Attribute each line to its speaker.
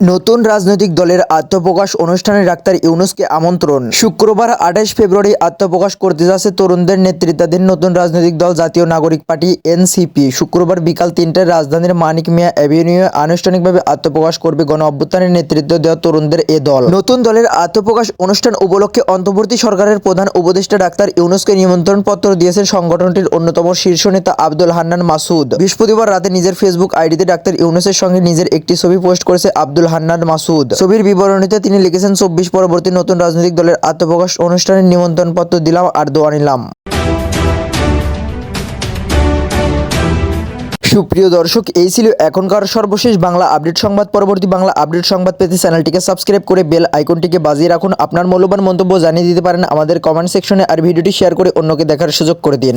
Speaker 1: নতুন রাজনৈতিক দলের আত্মপ্রকাশ অনুষ্ঠানে ডাক্তার ইউনুসকে আমন্ত্রণ। শুক্রবার আঠাশ ফেব্রুয়ারি আত্মপ্রকাশ করতে যাচ্ছে তরুণদের নেতৃত্বাধীন নতুন রাজনৈতিক দল জাতীয় নাগরিক পার্টি এনসিপি। শুক্রবার বিকাল তিনটায় রাজধানীর মানিক মিয়া অ্যাভিনিউ আনুষ্ঠানিকভাবে আত্মপ্রকাশ করবে গণ অভ্যুত্থানের নেতৃত্ব দেওয়া তরুণদের এ দল। নতুন দলের আত্মপ্রকাশ অনুষ্ঠান উপলক্ষে অন্তর্বর্তী সরকারের প্রধান উপদেষ্টা ডাক্তার ইউনুসকে নিমন্ত্রণ পত্র দিয়েছেন সংগঠনটির অন্যতম শীর্ষ নেতা আব্দুল হান্নান মাসুদ। বৃহস্পতিবার রাতে নিজের ফেসবুক আইডিতে ডাক্তার ইউনুসের সঙ্গে নিজের একটি ছবি পোস্ট করেছে আব্দুল হান্নান মাসুদ। ছবির বিবরণীতে তিনি লিখেছেন, চব্বিশ পরবর্তী নতুন রাজনৈতিক দলের আত্মপ্রকাশ অনুষ্ঠানের নিমন্ত্রণ পত্র দিলাম আর দোয়া নিলাম। সুপ্রিয় দর্শক, এই ছিল এখনকার সর্বশেষ বাংলা আপডেট সংবাদ। পরবর্তী বাংলা আপডেট সংবাদ পেতে চ্যানেলটিকে সাবস্ক্রাইব করে বেল আইকনটিকে বাজিয়ে রাখুন। আপনার মূল্যবান মন্তব্য জানিয়ে দিতে পারেন আমাদের কমেন্ট সেকশনে আর ভিডিওটি শেয়ার করে অন্যকে দেখার সুযোগ করে দিন।